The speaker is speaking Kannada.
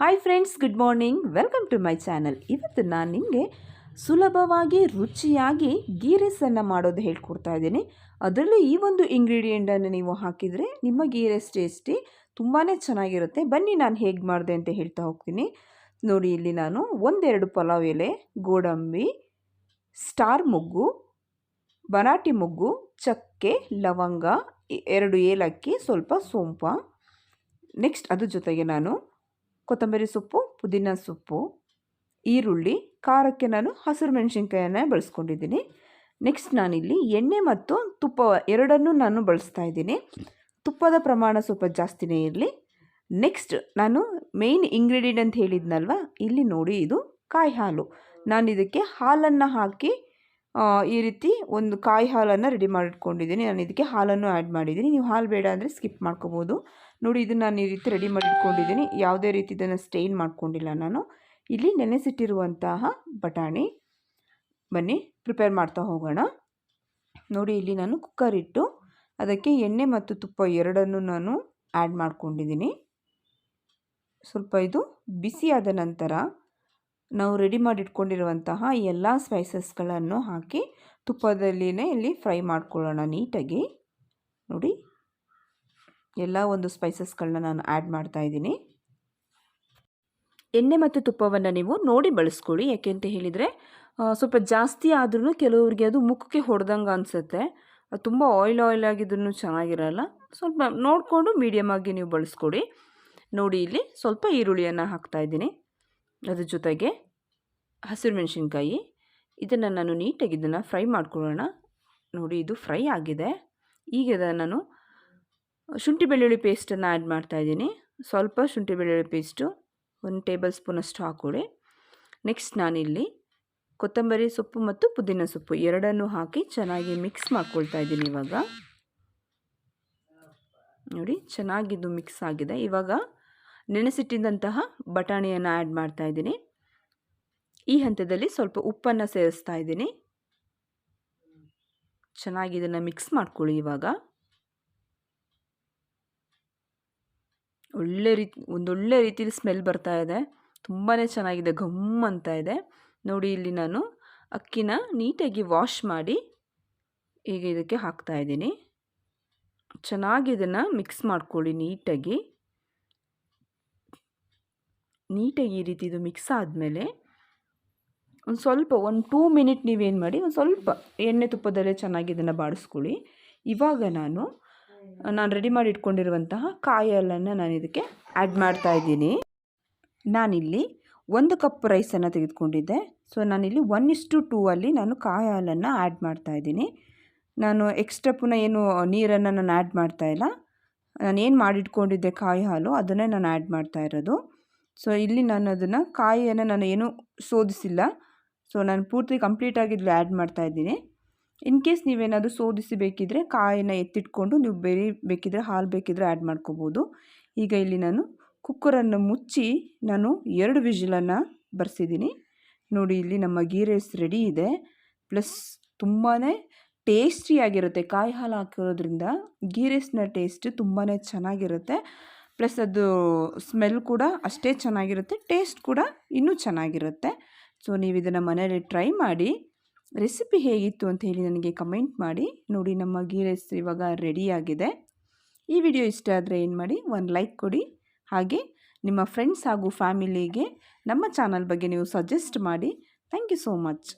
Hi friends good morning welcome to my channel ಇವತ್ತು ನಾನು ನಿಮಗೆ ಸುಲಭವಾಗಿ, ರುಚಿಯಾಗಿ ಗೀ ರೈಸನ್ನು ಮಾಡೋದು ಹೇಳ್ಕೊಡ್ತಾ ಇದ್ದೀನಿ. ಅದರಲ್ಲಿ ಈ ಒಂದು ಇಂಗ್ರೀಡಿಯೆಂಟನ್ನು ನೀವು ಹಾಕಿದರೆ ನಿಮ್ಮ ಗೀ ರೈಸ್ ಟೇಸ್ಟಿ ತುಂಬಾ ಚೆನ್ನಾಗಿರುತ್ತೆ. ಬನ್ನಿ ನಾನು ಹೇಗೆ ಮಾಡಿದೆ ಅಂತ ಹೇಳ್ತಾ ಹೋಗ್ತೀನಿ. ನೋಡಿ, ಇಲ್ಲಿ ನಾನು ಒಂದೆರಡು ಪಲಾವ್ ಎಲೆ, ಗೋಡಂಬಿ ಸ್ಟಾರ್ ಮೊಗ್ಗು ಬರಾಟಿ ಮೊಗ್ಗು, ಚಕ್ಕೆ, ಲವಂಗ ಎರಡು ಏಲಕ್ಕಿ, ಸ್ವಲ್ಪ ಸೋಂಪ. ನೆಕ್ಸ್ಟ್ ಅದ್ರ ಜೊತೆಗೆ ನಾನು ಕೊತ್ತಂಬರಿ ಸೊಪ್ಪು, ಪುದೀನ ಸೊಪ್ಪು, ಈರುಳ್ಳಿ, ಖಾರಕ್ಕೆ ನಾನು ಹಸಿರು ಮೆಣಸಿನ್ಕಾಯನ್ನು ಬಳಸ್ಕೊಂಡಿದ್ದೀನಿ. ನೆಕ್ಸ್ಟ್ ನಾನಿಲ್ಲಿ ಎಣ್ಣೆ ಮತ್ತು ತುಪ್ಪ ಎರಡನ್ನೂ ನಾನು ಬಳಸ್ತಾ ಇದ್ದೀನಿ. ತುಪ್ಪದ ಪ್ರಮಾಣ ಸ್ವಲ್ಪ ಜಾಸ್ತಿನೇ ಇರಲಿ. ನೆಕ್ಸ್ಟ್ ನಾನು ಮೇಯ್ನ್ ಇಂಗ್ರೀಡಿಯೆಂಟ್ ಅಂತ ಹೇಳಿದ್ನಲ್ವ? ಇಲ್ಲಿ ನೋಡಿ ಇದು ಕಾಯಿ ಹಾಲು ನಾನು ಇದಕ್ಕೆ ಹಾಲನ್ನು ಹಾಕಿ ಈ ರೀತಿ ಒಂದು ಕಾಯಿ ಹಾಲನ್ನು ರೆಡಿ ಮಾಡಿಟ್ಕೊಂಡಿದ್ದೀನಿ. ನಾನು ಇದಕ್ಕೆ ಹಾಲನ್ನು ಆ್ಯಡ್ ಮಾಡಿದ್ದೀನಿ. ನೀವು ಹಾಲು ಬೇಡ ಅಂದರೆ ಸ್ಕಿಪ್ ಮಾಡ್ಕೋಬೋದು. ನೋಡಿ, ಇದನ್ನು ನಾನು ಈ ರೀತಿ ರೆಡಿ ಮಾಡಿಟ್ಕೊಂಡಿದ್ದೀನಿ. ಯಾವುದೇ ರೀತಿ ಇದನ್ನು ಸ್ಟೇನ್ ಮಾಡ್ಕೊಂಡಿಲ್ಲ ನಾನು. ಇಲ್ಲಿ ನೆನೆಸಿಟ್ಟಿರುವಂತಹ ಬಟಾಣಿ. ಬನ್ನಿ, ಪ್ರಿಪೇರ್ ಮಾಡ್ತಾ ಹೋಗೋಣ. ನೋಡಿ, ಇಲ್ಲಿ ನಾನು ಕುಕ್ಕರ್ ಇಟ್ಟು ಅದಕ್ಕೆ ಎಣ್ಣೆ ಮತ್ತು ತುಪ್ಪ ಎರಡನ್ನು ನಾನು ಆ್ಯಡ್ ಮಾಡ್ಕೊಂಡಿದ್ದೀನಿ. ಸ್ವಲ್ಪ ಇದು ಬಿಸಿಯಾದ ನಂತರ ನಾವು ರೆಡಿ ಮಾಡಿಟ್ಕೊಂಡಿರುವಂತಹ ಎಲ್ಲ ಸ್ಪೈಸಸ್ಗಳನ್ನು ಹಾಕಿ ತುಪ್ಪದಲ್ಲಿನೇ ಇಲ್ಲಿ ಫ್ರೈ ಮಾಡ್ಕೊಳ್ಳೋಣ ನೀಟಾಗಿ. ನೋಡಿ, ಎಲ್ಲ ಒಂದು ಸ್ಪೈಸಸ್ಗಳನ್ನ ನಾನು ಆ್ಯಡ್ ಮಾಡ್ತಾ ಇದ್ದೀನಿ. ಎಣ್ಣೆ ಮತ್ತು ತುಪ್ಪವನ್ನು ನೀವು ನೋಡಿ ಬಳಸ್ಕೊಳ್ಳಿ. ಯಾಕೆ ಅಂತ ಹೇಳಿದರೆ ಸ್ವಲ್ಪ ಜಾಸ್ತಿ ಆದ್ರೂ ಕೆಲವರಿಗೆ ಅದು ಮುಖಕ್ಕೆ ಹೊಡೆದಂಗೆ ಅನಿಸುತ್ತೆ. ತುಂಬ ಆಯಿಲ್ ಆಯಿಲ್ ಆಗಿದ್ರೂ ಚೆನ್ನಾಗಿರಲ್ಲ. ಸ್ವಲ್ಪ ನೋಡಿಕೊಂಡು ಮೀಡಿಯಮ್ ಆಗಿ ನೀವು ಬಳಸ್ಕೊಡಿ ನೋಡಿ, ಇಲ್ಲಿ ಸ್ವಲ್ಪ ಈರುಳ್ಳಿಯನ್ನು ಹಾಕ್ತಾ ಇದ್ದೀನಿ. ಅದ್ರ ಜೊತೆಗೆ ಹಸಿರು ಮೆಣಸಿನ್ಕಾಯಿ. ಇದನ್ನು ನಾನು ನೀಟಾಗಿ ಇದನ್ನು ಫ್ರೈ ಮಾಡ್ಕೊಳ್ಳೋಣ. ನೋಡಿ, ಇದು ಫ್ರೈ ಆಗಿದೆ. ಈಗ ನಾನು ಶುಂಠಿ ಬೆಳ್ಳುಳ್ಳಿ ಪೇಸ್ಟನ್ನು ಆ್ಯಡ್ ಮಾಡ್ತಾಯಿದ್ದೀನಿ ಸ್ವಲ್ಪ ಶುಂಠಿ ಬೆಳ್ಳುಳ್ಳಿ ಪೇಸ್ಟು, ಒಂದು ಟೇಬಲ್ ಸ್ಪೂನಷ್ಟು ಹಾಕ್ಕೊಳ್ಳಿ ನೆಕ್ಸ್ಟ್ ನಾನಿಲ್ಲಿ ಕೊತ್ತಂಬರಿ ಸೊಪ್ಪು ಮತ್ತು ಪುದೀನ ಸೊಪ್ಪು ಎರಡನ್ನೂ ಹಾಕಿ ಚೆನ್ನಾಗಿ ಮಿಕ್ಸ್ ಮಾಡ್ಕೊಳ್ತಾ ಇದ್ದೀನಿ ಇವಾಗ. ನೋಡಿ ಚೆನ್ನಾಗಿದ್ದು ಮಿಕ್ಸ್ ಆಗಿದೆ. ಇವಾಗ ನೆನೆಸಿಟ್ಟಿದ್ದಂತಹ ಬಟಾಣಿಯನ್ನು ಆ್ಯಡ್ ಮಾಡ್ತಾ ಇದ್ದೀನಿ. ಈ ಹಂತದಲ್ಲಿ ಸ್ವಲ್ಪ ಉಪ್ಪನ್ನು ಸೇರಿಸ್ತಾ ಇದ್ದೀನಿ. ಚೆನ್ನಾಗಿ ಇದನ್ನು ಮಿಕ್ಸ್ ಮಾಡ್ಕೊಳ್ಳಿ ಇವಾಗ. ಒಳ್ಳೆ ರೀತಿ, ಒಂದೊಳ್ಳೆ ರೀತಿಯಲ್ಲಿ ಸ್ಮೆಲ್ ಬರ್ತಾ ಇದೆ. ತುಂಬಾ ಚೆನ್ನಾಗಿದೆ, ಘಮ್ ಅಂತ ಇದೆ. ನೋಡಿ ಇಲ್ಲಿ ನಾನು ಅಕ್ಕಿನ ನೀಟಾಗಿ ವಾಶ್ ಮಾಡಿ ಈಗ ಇದಕ್ಕೆ ಹಾಕ್ತಾ ಇದ್ದೀನಿ. ಚೆನ್ನಾಗಿ ಇದನ್ನು ಮಿಕ್ಸ್ ಮಾಡ್ಕೊಳ್ಳಿ ನೀಟಾಗಿ. ನೀಟಾಗಿ ಈ ರೀತಿ ಇದು ಮಿಕ್ಸ್ ಆದಮೇಲೆ ಒಂದು ಸ್ವಲ್ಪ, ಒಂದು ಟೂ ಮಿನಿಟ್ ನೀವೇನು ಮಾಡಿ ಒಂದು ಸ್ವಲ್ಪ ಎಣ್ಣೆ ತುಪ್ಪದಲ್ಲೇ ಚೆನ್ನಾಗಿ ಇದನ್ನು ಬಾಡಿಸ್ಕೊಳ್ಳಿ. ಇವಾಗ ನಾನು ನಾನು ರೆಡಿ ಮಾಡಿ ಇಟ್ಕೊಂಡಿರುವಂತಹ ಕಾಯಿ ಹಾಲನ್ನು ನಾನು ಇದಕ್ಕೆ ಆ್ಯಡ್ ಮಾಡ್ತಾ ಇದ್ದೀನಿ. ನಾನಿಲ್ಲಿ ಒಂದು ಕಪ್ ರೈಸನ್ನು ತೆಗೆದುಕೊಂಡಿದ್ದೆ. ಸೊ ನಾನಿಲ್ಲಿ ಒನ್ ಇಸ್ಟು ಟೂ ಅಲ್ಲಿ ನಾನು ಕಾಯಿ ಹಾಲನ್ನು ಆ್ಯಡ್ ಮಾಡ್ತಾ ಇದ್ದೀನಿ. ನಾನು ಎಕ್ಸ್ಟ್ರಾ ಪುನಃ ಏನು ನೀರನ್ನು ನಾನು ಆ್ಯಡ್ ಮಾಡ್ತಾ ಇಲ್ಲ. ನಾನು ಏನು ಮಾಡಿಟ್ಕೊಂಡಿದ್ದೆ ಕಾಯಿ ಹಾಲು, ಅದನ್ನೇ ನಾನು ಆ್ಯಡ್ ಮಾಡ್ತಾ ಇರೋದು. ಸೊ ಇಲ್ಲಿ ನಾನು ಅದನ್ನು ಕಾಯಿಯನ್ನು ನಾನು ಏನೂ ಶೋಧಿಸಿಲ್ಲ ಸೊ ನಾನು ಪೂರ್ತಿ ಕಂಪ್ಲೀಟಾಗಿ ಇಲ್ಲಿ ಆ್ಯಡ್ ಮಾಡ್ತಾ ಇದ್ದೀನಿ. ಇನ್ ಕೇಸ್ ನೀವೇನಾದರೂ ಸೋದಿಸಿ ಬೇಕಿದ್ದರೆ ಕಾಯಿನ ಎತ್ತಿಟ್ಕೊಂಡು ನೀವು ಬೇರೆ ಬೇಕಿದ್ರೆ ಹಾಲು ಬೇಕಿದ್ರೆ ಆ್ಯಡ್ ಮಾಡ್ಕೋಬೋದು. ಈಗ ಇಲ್ಲಿ ನಾನು ಕುಕ್ಕರನ್ನು ಮುಚ್ಚಿ ನಾನು ಎರಡು ವಿಜಿಲನ್ನು ಬರ್ಸಿದ್ದೀನಿ. ನೋಡಿ, ಇಲ್ಲಿ ನಮ್ಮ ಗೀ ರೈಸ್ ರೆಡಿ ಇದೆ. ಪ್ಲಸ್ ತುಂಬಾ ಟೇಸ್ಟಿಯಾಗಿರುತ್ತೆ ಕಾಯಿ ಹಾಲು ಹಾಕಿರೋದ್ರಿಂದ ಗೀ ರೈಸ್ನ ಟೇಸ್ಟ್ ತುಂಬಾ ಚೆನ್ನಾಗಿರುತ್ತೆ. ಪ್ಲಸ್ ಅದು ಸ್ಮೆಲ್ ಕೂಡ ಅಷ್ಟೇ ಚೆನ್ನಾಗಿರುತ್ತೆ, ಟೇಸ್ಟ್ ಕೂಡ ಇನ್ನೂ ಚೆನ್ನಾಗಿರುತ್ತೆ. ಸೊ ನೀವು ಇದನ್ನು ಮನೇಲಿ ಟ್ರೈ ಮಾಡಿ, ರೆಸಿಪಿ ಹೇಗಿತ್ತು ಅಂತ ಹೇಳಿ ನನಗೆ ಕಮೆಂಟ್ ಮಾಡಿ. ನೋಡಿ, ನಮ್ಮ ಗೀ ರೈಸ್ ಇವಾಗ ರೆಡಿಯಾಗಿದೆ ಈ ವಿಡಿಯೋ ಇಷ್ಟ ಆದರೆ ಏನು ಮಾಡಿ, ಒಂದು ಲೈಕ್ ಕೊಡಿ. ಹಾಗೆ ನಿಮ್ಮ ಫ್ರೆಂಡ್ಸ್ ಹಾಗೂ ಫ್ಯಾಮಿಲಿಗೆ ನಮ್ಮ ಚಾನಲ್ ಬಗ್ಗೆ ನೀವು ಸಜೆಸ್ಟ್ ಮಾಡಿ. Thank you so much.